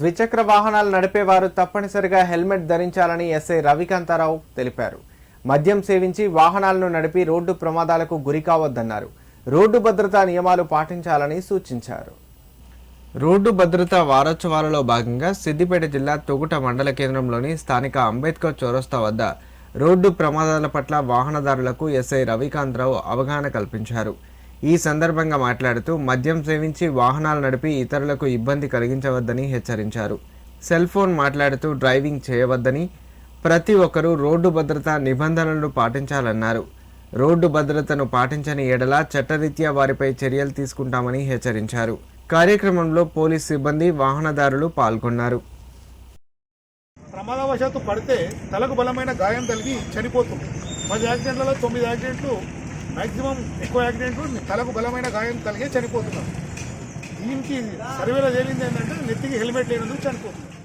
ద్విచక్ర వాహనాలు నడిపేవారు తప్పనిసరిగా హెల్మెట్ ధరించాలని ఎస్ఐ రవికాంతారావు తెలిపారు. మద్యం సేవించి వాహనాలను నడిపి రోడ్డు ప్రమాదాలకు గురి కావద్దన్నారు. రోడ్డు భద్రతా నియమాలు పాటించాలని సూచించారు. రోడ్డు భద్రతా వారోత్సవాలలో భాగంగా సిద్దిపేట జిల్లా తొగుట మండల కేంద్రంలోని స్థానిక అంబేద్కర్ చౌరస్తా వద్ద రోడ్డు ప్రమాదాల పట్ల వాహనదారులకు ఎస్ఐ రవికాంతరావు అవగాహన కల్పించారు. ఈ సందర్భంగా మాట్లాడుతూ మద్యం సేవించి వాహనాలు నడిపి ఇతరులకు ఇబ్బంది కలిగించవద్దని హెచ్చరించారు. సెల్ ఫోన్ మాట్లాడుతూ డ్రైవింగ్ చేయవద్దని ప్రతి ఒక్కరూ రోడ్డు భద్రతా నిబంధనలను పాటించాలన్నారు. రోడ్డు భద్రతను పాటించని ఎడల చట్టరీత్యా వారిపై చర్యలు తీసుకుంటామని హెచ్చరించారు. కార్యక్రమంలో పోలీస్ సిబ్బంది వాహనదారులు పాల్గొన్నారు. ప్రమాదవశాత్తు పడితే తలకు బలమైన గాయం కలిగి చనిపోతుంది. పది యాక్సిడెంట్లలో తొమ్మిది యాక్సిడెంట్లు మాక్సిమం ఎక్కువ యాక్సిడెంట్లు తలకు బలమైన గాయం కలిగే చనిపోతున్నారు దీనికి సర్వేలో తేలింది ఏంటంటే నెత్తికి హెల్మెట్ లేనందుకు చనిపోతున్నారు